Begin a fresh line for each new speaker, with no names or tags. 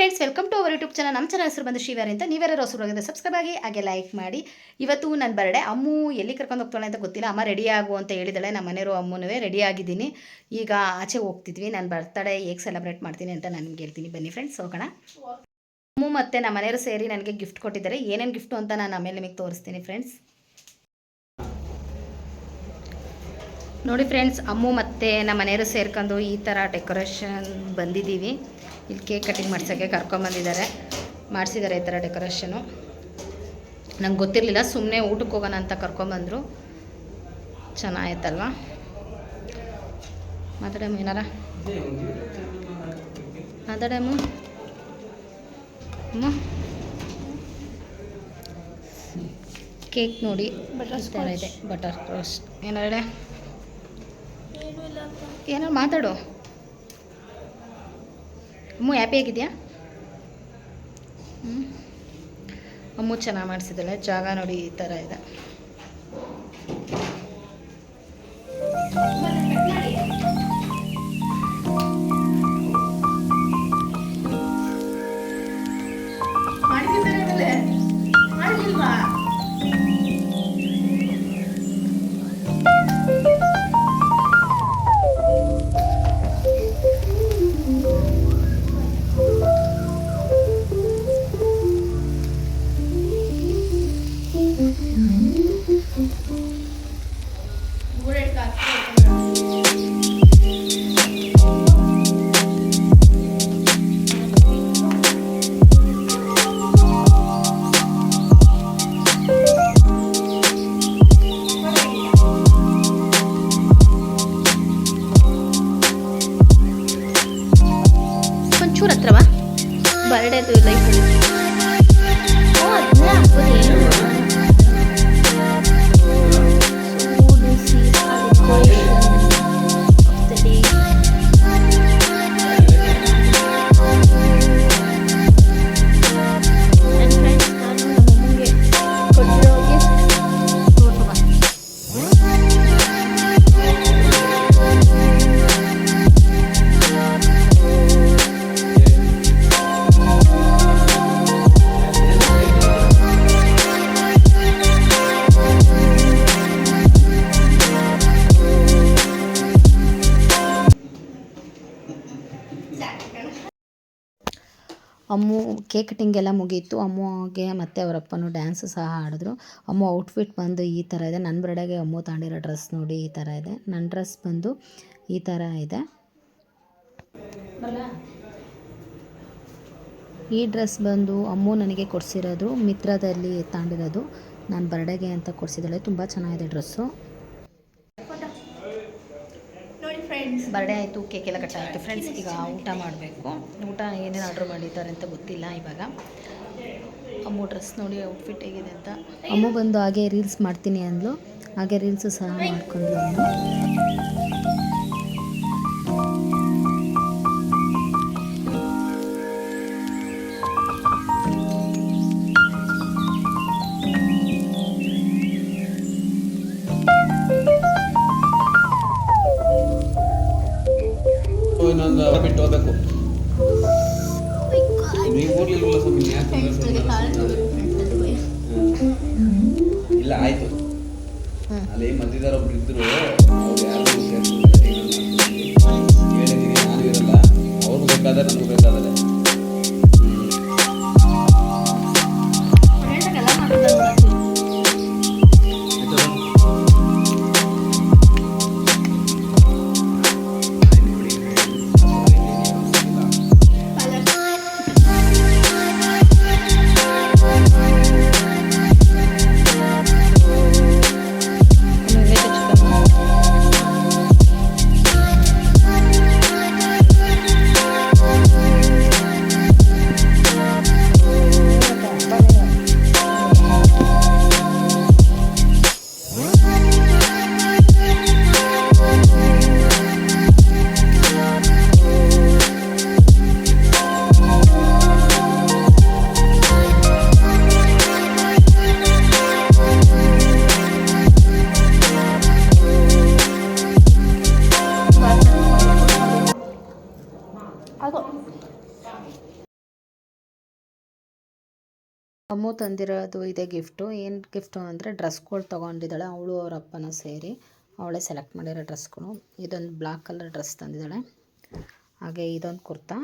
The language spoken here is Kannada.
Friends welcome to our YouTube channel ನಮ್ಮ ಚಾನಲ್ ಹೆಸರು ಬಂದು ಶ್ರೀವಾರಿ ಅಂತ. ನೀವ್ಯಾರು ಹೊಸಬರಾಗಿದೆ ಸಬ್ಸ್ಕ್ರೈಬ್ ಆಗಿ ಹಾಗೆ ಲೈಕ್ ಮಾಡಿ. ಇವತ್ತು ನನ್ನ ಬರ್ಡೆ ಅಮ್ಮು ಎಲ್ಲಿ ಕರ್ಕೊಂಡು ಹೋಗ್ತಾಳೆ ಅಂತ ಗೊತ್ತಿಲ್ಲ. ಅಮ್ಮ ರೆಡಿ ಆಗು ಅಂತ ಹೇಳಿದಾಳೆ. ನಮ್ಮ ಮನೆಯವರು ಅಮ್ಮನೂ ರೆಡಿ ಆಗಿದ್ದೀನಿ. ಈಗ ಆಚೆ ಹೋಗ್ತಿದ್ವಿ. ನಾನು ಬರ್ತಡೆ ಹೇಗೆ ಸೆಲೆಬ್ರೇಟ್ ಮಾಡ್ತೀನಿ ಅಂತ ನಾನು ನಿಮ್ಗೆ ಹೇಳ್ತೀನಿ. ಬನ್ನಿ ಫ್ರೆಂಡ್ಸ್ ಹೋಗೋಣ. ಅಮ್ಮು ಮತ್ತು ನಮ್ಮ ಮನೆಯವರು ಸೇರಿ ನನಗೆ ಗಿಫ್ಟ್ ಕೊಟ್ಟಿದ್ದಾರೆ. ಏನೇನು ಗಿಫ್ಟು ಅಂತ ನಾನು ಆಮೇಲೆ ನಿಮಗೆ ತೋರಿಸ್ತೀನಿ ಫ್ರೆಂಡ್ಸ್ ನೋಡಿ ಫ್ರೆಂಡ್ಸ್ ಅಮ್ಮು ಮತ್ತು ನಮ್ಮ ಮನೆಯವರು ಸೇರ್ಕೊಂಡು ಈ ಥರ ಡೆಕೋರೇಷನ್ ಬಂದಿದ್ದೀವಿ. ಇಲ್ಲಿ ಕೇಕ್ ಕಟ್ಟಿಂಗ್ ಮಾಡ್ಸೋಕ್ಕೆ ಕರ್ಕೊಂಬಂದಿದ್ದಾರೆ ಮಾಡಿಸಿದ್ದಾರೆ ಈ ಥರ ಡೆಕೋರೇಷನು. ನಂಗೆ ಗೊತ್ತಿರಲಿಲ್ಲ ಸುಮ್ಮನೆ ಊಟಕ್ಕೆ ಹೋಗೋಣ ಅಂತ ಕರ್ಕೊಂಬಂದರು ಚೆನ್ನಾಗಿತ್ತಲ್ವ ಮಾತಾಡಮ್ಮ ಏನಾರ? ಮಾತಾಡಮ್ಮ. ಅಮ್ಮ. ಕೇಕ್ ನೋಡಿ. ಬಟರ್ ಥರ ಇದೆ ಬಟರ್ ರೋಸ್ಟ್ ಏನಾರ ಏನಾರು ಮಾತಾಡು. ಅಮ್ಮು ಹ್ಯಾಪಿ ಆಗಿದೆಯಾ? ಹ್ಞೂ ಅಮ್ಮು ಚೆನ್ನಾಗಿ ಮಾಡಿಸಿದ್ದಾಳೆ ಜಾಗ ನೋಡಿ ಈ ಥರ ಇದೆ. ಒಂಚೂರು ಹತ್ರವಾ? ಬರ್ಡೇದು ಲೈಫಲ್ಲಿ ಅಮ್ಮು ಕೇಕ್ ಕಟಿಂಗ್ ಎಲ್ಲ ಮುಗೀತು. ಅಮ್ಮಗೆ ಮತ್ತು ಅವರಪ್ಪನು ಡ್ಯಾನ್ಸ್ ಸಹ ಆಡಿದ್ರು ಅಮ್ಮು ಔಟ್ಫಿಟ್ ಬಂದು ಈ ಥರ ಇದೆ. ನನ್ನ ಬರ್ಡೆಗೆ ಅಮ್ಮು ತಾಂಡಿರೋ ಡ್ರೆಸ್ ನೋಡಿ ಈ ಥರ ಇದೆ. ನನ್ನ ಡ್ರೆಸ್ ಬಂದು ಈ ಥರ ಇದೆ. ಈ ಡ್ರೆಸ್ ಬಂದು ಅಮ್ಮು ನನಗೆ ಕೊಡಿಸಿರೋದು ಮಿತ್ರದಲ್ಲಿ ತಾಂಡಿರೋದು ನಾನು ಬರ್ಡೆಗೆ ಅಂತ ಕೊಡಿಸಿದ್ದಾಳೆ. ತುಂಬ ಚೆನ್ನಾಗಿದೆ ಡ್ರೆಸ್ಸು ಬರ್ಡೇ ಆಯಿತು ಕೇಕ್ ಎಲ್ಲ ಕಟ್ ಆಯಿತು ಫ್ರೆಂಡ್ಸ್ ಈಗ ಊಟ ಮಾಡಬೇಕು. ಊಟ ಏನೇನು ಆರ್ಡ್ರ್ ಮಾಡಿದ್ದಾರೆ ಅಂತ ಗೊತ್ತಿಲ್ಲ ಇವಾಗ. ಅಮ್ಮು ಡ್ರೆಸ್ ನೋಡಿ ಔಟ್ಫಿಟ್ ಹೇಗಿದೆ ಅಂತ. ಅಮ್ಮು ಬಂದು ಹಾಗೆ ರೀಲ್ಸ್ ಮಾಡ್ತೀನಿ ಅಂದ್ಲು. ಹಾಗೆ ರೀಲ್ಸು ಸಹ ಮಾಡ್ಕೊಂಡ್ಲು
ಇಲ್ಲ, ಆಯ್ತು. ಅಲ್ಲಿ ಮಧ್ಯದಾರ ಒಬ್ರು ಇದ್ರು. ಅವ್ರು ಯಾರು ಹೇಳಿದೀನಿ ನಾನು ಇರಲ್ಲ. ಅವ್ರಿಗೂ ಬೇಕಾದ್ರೆ ನಮ್ಗೆ ಬೇಕಾದರೆ.
ಅಮ್ಮು ತಂದಿರೋದು ಇದೆ ಗಿಫ್ಟು. ಏನು ಗಿಫ್ಟು ಅಂದರೆ ಡ್ರೆಸ್ಗಳು ತೊಗೊಂಡಿದ್ದಾಳೆ. ಅವಳು ಅವ್ರ ಅಪ್ಪನ ಸೇರಿ ಅವಳೇ ಸೆಲೆಕ್ಟ್ ಮಾಡಿರೋ ಡ್ರೆಸ್ಗಳು. ಇದೊಂದು ಬ್ಲ್ಯಾಕ್ ಕಲರ್ ಡ್ರೆಸ್ ತಂದಿದ್ದಾಳೆ. ಹಾಗೆ ಇದೊಂದು ಕುರ್ತಾ.